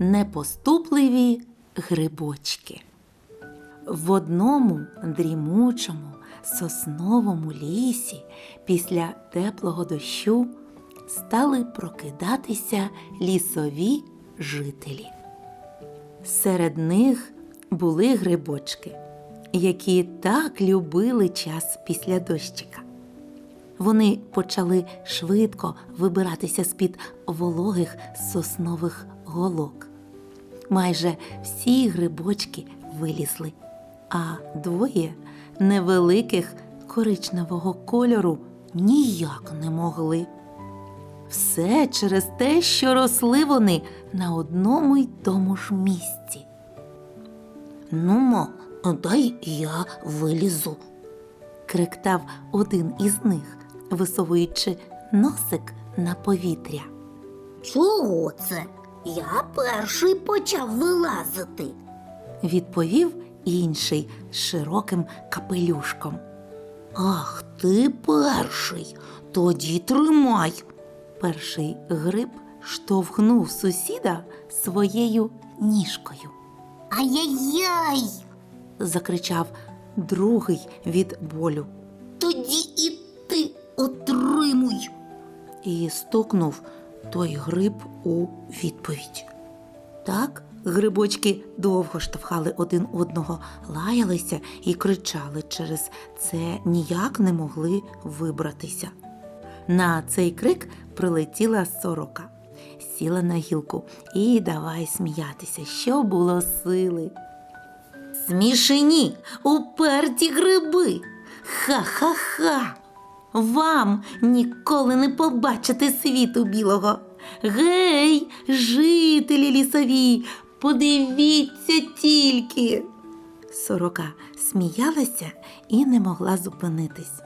Непоступливі грибочки. В одному дрімучому сосновому лісі після теплого дощу стали прокидатися лісові жителі. Серед них були грибочки, які так любили час після дощика. Вони почали швидко вибиратися з-під вологих соснових голок. Майже всі грибочки вилізли, а двоє невеликих коричневого кольору ніяк не могли. Все через те, що росли вони на одному й тому ж місці. Нумо, дай я вилізу, криктав один із них, висовуючи носик на повітря. Чого це? Я перший почав вилазити. Відповів інший з широким капелюшком. Ах, ти перший, тоді тримай. Перший гриб штовхнув сусіда своєю ніжкою. Ай-яй-яй! закричав другий від болю Тоді і ти отримуй. і стукнув той гриб у відповідь. Так грибочки довго штовхали один одного, лаялися і кричали через це ніяк не могли вибратися. На цей крик прилетіла сорока, сіла на гілку і давай сміятися, що було сили. Смішені, уперті гриби. Ха-ха-ха. Вам ніколи не побачити світу білого. Гей, жителі лісові, подивіться тільки. Сорока сміялася і не могла зупинитись.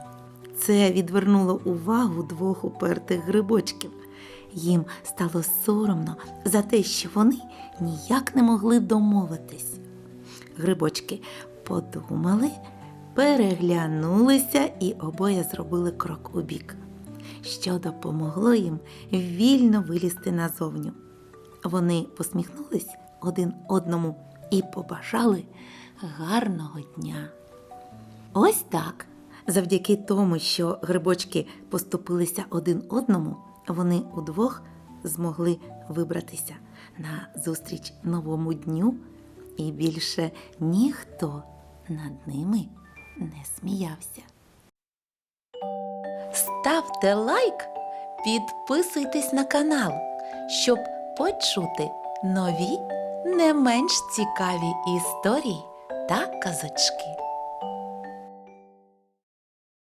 Це відвернуло увагу двох упертих грибочків. Їм стало соромно за те, що вони ніяк не могли домовитись. Грибочки подумали, переглянулися і обоє зробили крок у бік, що допомогло їм вільно вилізти назовню. Вони посміхнулись один одному і побажали гарного дня. Ось так. Завдяки тому, що грибочки поступилися один одному, вони удвох змогли вибратися на зустріч новому дню, і більше ніхто над ними не сміявся. Ставте лайк, підписуйтесь на канал, щоб почути нові не менш цікаві історії та казочки.